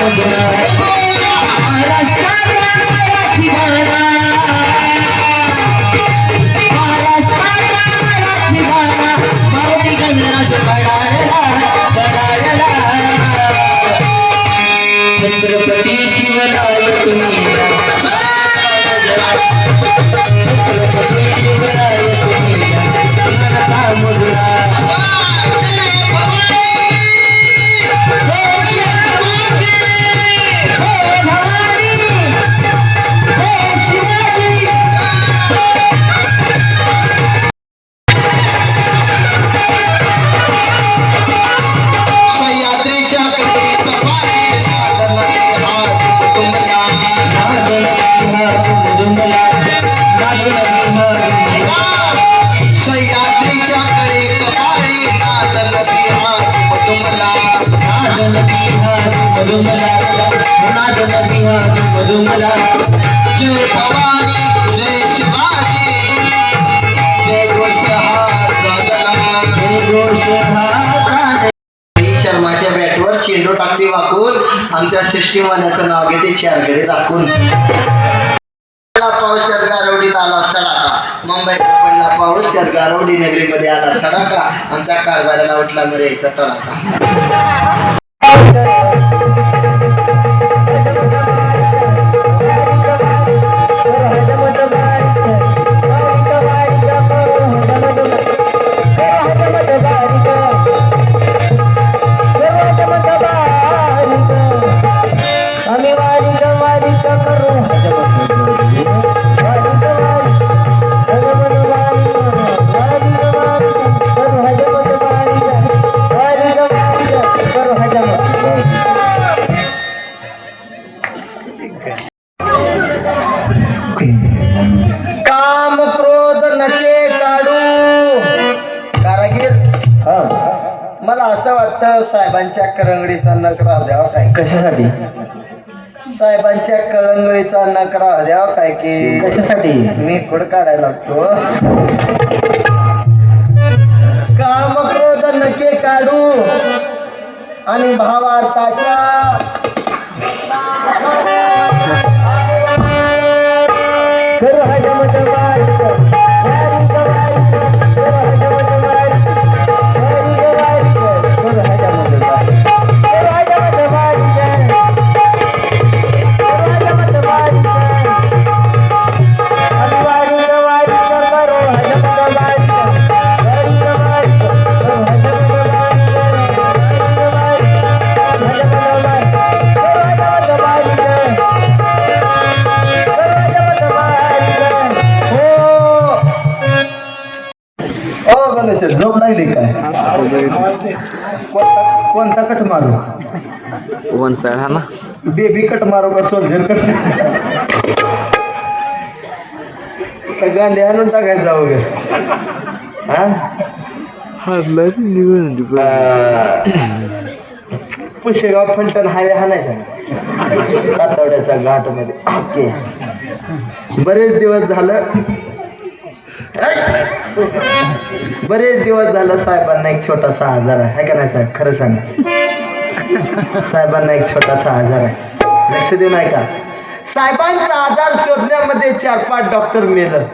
Thank you. तुमला नादन बिहार मधुमला नादन बिहार मधुमला जय भवानी जय शिवाजी. जय घोष हा साधना शर्माच्या बॅटवर चेंडू टाकली वाकून. आमच्या सृष्टीवाल्याचं नाव घेते चारकडे राखून. पाऊस गारवडीत आला सडाका मुंबईत पडला पाऊस त्यात गारवडी नगरीमध्ये आला सडाका. आमचा कारभाराला उठला मरेचा तडाका असं वाटतं साहेबांच्या करंगडीचा नक राहू द्यावा काय? कशासाठी? साहेबांच्या करंगडीचा नक राहू द्यावा काय की? कशासाठी? मी कुड काढायला लागतो. काम क्रोध नके काढू. आणि भावार्थाच्या लागली काय? कोणता कोणता कट मारू? वनसाड हा ना? बेबी कट मारू का सोल्जर कट? गांधी आणून टाकायचं जाऊ गे हा? पुशेगाव फलटण हायवे हाणायचा काचवड्याचा घाटमध्ये ओके. बरेच दिवस झालं बरेच दिवस झालं साहेबांना एक छोटासा आजार आहे. का नाही साहेब? खरं सांगा. साहेबांना एक छोटासा आजार आहे. लक्ष देऊ नाही का साहेबांचा आजार शोधण्यामध्ये चार पाच डॉक्टर मेलं.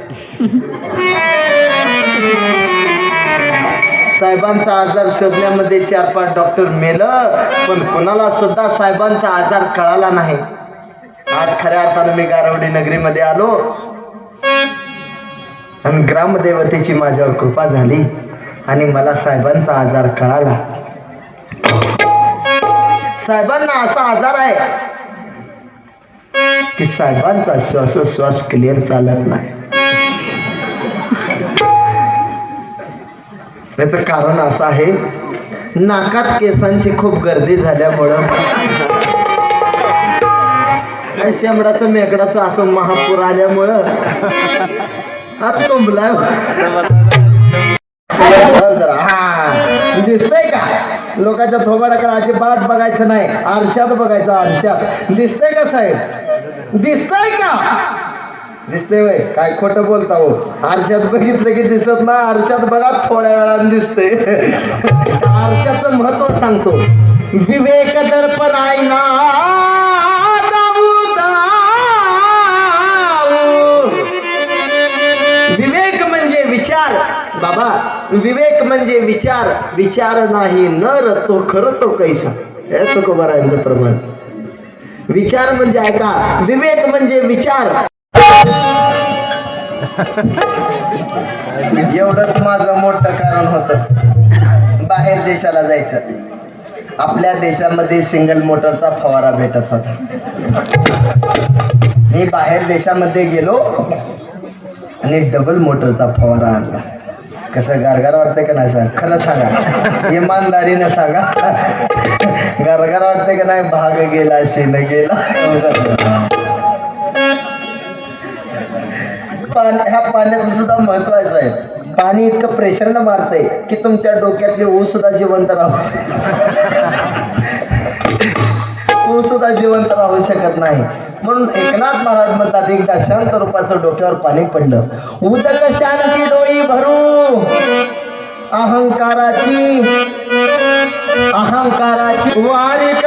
साहेबांचा आजार शोधण्यामध्ये चार पाच डॉक्टर मेलं पण कोणाला सुद्धा साहेबांचा आजार कळाला नाही. आज खऱ्या अर्थानं मी गारवडी नगरीमध्ये आलो. पण ग्रामदेवतेची माझ्यावर कृपा झाली आणि मला साहेबांचा आजार कळाला. साहेबांना असा आजार आहे की साहेबांचा श्वासोश्वास क्लिअर चालत नाही. याचं कारण असं आहे नाकात केसांची खूप गर्दी झाल्यामुळं आणि मेकडाचं असं महापूर आल्यामुळं हा तुंबलाय हा दिसतंय का लोकांच्या थोबाडाकडे अजिबात बघायचं नाही आरशात बघायचं आरशात दिसतंय का साहेब दिसतंय का दिसतंय वय काय खोटं बोलता हो आरशात बघितलं की दिसत ना आरशात बघा थोड्या वेळाने दिसतंय आरशाचं महत्त्व सांगतो विवेक दर्पण आईना ना बाबा विवेक म्हणजे विचार विचार नाही न तो खरं तो कैसा? हे तुकोबारायांचं प्रमाण. विचार म्हणजे ऐका विवेक म्हणजे विचार. एवढंच माझं मोठं कारण होत. बाहेर देशाला जायचं. आपल्या देशामध्ये सिंगल मोटरचा फवारा भेटत होता. मी बाहेर देशामध्ये गेलो आणि डबल मोटरचा फवारा आणला. कसं गारगार वाटतंय का नाही सर? खरं सांगा. इमानदारीनं सांगा. गारगार वाटतंय का नाही? भाग गेला शेण गेला. ह्या पाण्याचं सुद्धा महत्वाचं आहे. पाणी इतकं प्रेशरनं मारतंय की तुमच्या डोक्यातली ऊस सुद्धा जिवंत राहू ऊस सुद्धा जिवंत राहू शकत नाही. म्हणून एकनाथ महाराज म्हणतात एकदा शांत रूपाचं डोक्यावर पाणी पडलं. उदक शांती डोळी भरू अहंकाराची अहंकाराची वारीक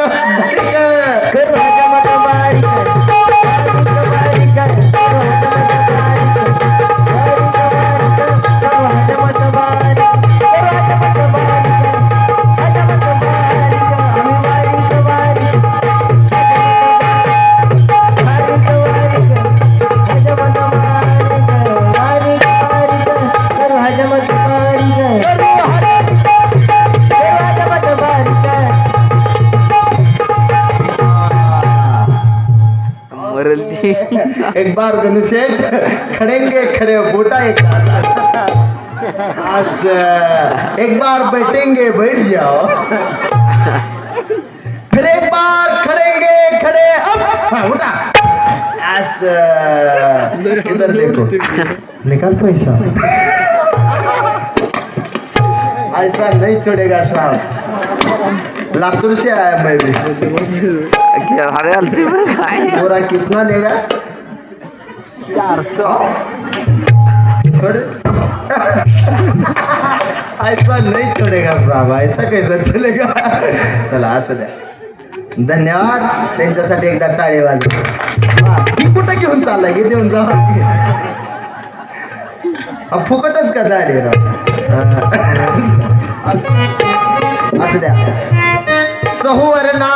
एक बार धनुषेट खड़ेंगे खड़े बोटा एक. एक बार बैठेंगे बैठ जाओ. फिर एक बार खड़ेंगे खड़े अब उठा. इधर देखो. निकाल पैसा. ऐसा नहीं छोड़ेगा साहब लातूर से आया मैं भी बरं पूरा कितना लेगा? चार सौ छोड़ ऐसा नहीं छोड़ेगा साहब ऐसा कैसा चलेगा चला असं द्या. धन्यवाद. त्यांच्यासाठी एकदा टाळे वाजव. कुठं घेऊन चाललाय? की देऊन जा. फुकटच का झाडे राव. असं द्या. सहुवर्णा